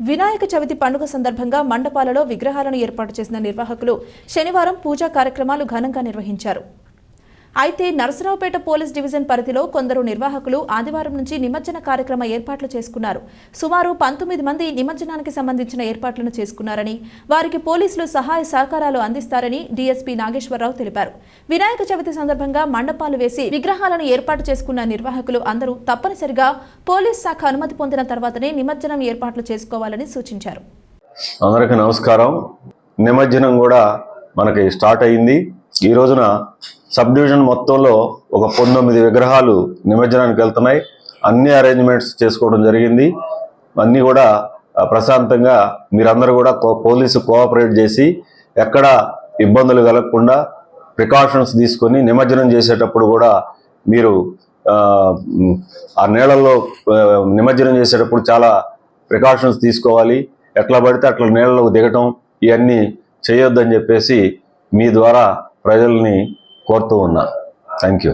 వినాయక చవితి పండుగ సందర్భంగా మండపాలలో విగ్రహాలను ఏర్పాటు చేసిన నిర్వాహకులు శనివారం పూజా కార్యక్రమాలు ఘనంగా నిర్వహించారు. అయితే నరసరావుపేట పోలీస్ డివిజన్ పరిధిలో కొందరు నిర్వాహకులు ఆదివారం నుంచి నిమజ్జన కార్యక్రమ ఏర్పాట్లు చేసుకున్నారు. సుమారు పంతొమ్మిది మంది నిమజ్జనానికి సంబంధించిన ఏర్పాట్లను చేసుకున్నారని వారికి పోలీసులు సహాయ సహకారాలు అందిస్తారని డీఎస్పీ నాగేశ్వరరావు తెలిపారు. వినాయక చవితి సందర్భంగా మండపాలు వేసి విగ్రహాలను ఏర్పాటు చేసుకున్న నిర్వాహకులు అందరూ తప్పనిసరిగా పోలీస్ శాఖ అనుమతి పొందిన తర్వాతనే నిమజ్జనం ఏర్పాట్లు చేసుకోవాలని సూచించారు. అందరికీ నమస్కారం. నిమజ్జనం కూడా మనకి స్టార్ట్ అయింది. ఈ రోజున సబ్ డివిజన్ మొత్తంలో ఒక పంతొమ్మిది విగ్రహాలు నిమజ్జనానికి వెళ్తున్నాయి. అన్ని అరేంజ్మెంట్స్ చేసుకోవడం జరిగింది. అన్నీ కూడా ప్రశాంతంగా మీరందరూ కూడా కో- పోలీసు కోఆపరేట్ చేసి ఎక్కడ ఇబ్బందులు కలగకుండా ప్రికాషన్స్ తీసుకొని నిమజ్జనం చేసేటప్పుడు కూడా మీరు ఆ, నీళ్ళల్లో నిమజ్జనం చేసేటప్పుడు చాలా ప్రికాషన్స్ తీసుకోవాలి. ఎట్లా పడితే అట్లా నీళ్ళలోకి దిగటం ఇవన్నీ చేయొద్దని చెప్పేసి మీ ద్వారా ప్రజల్ని కోరుతూ ఉన్నా. Thank you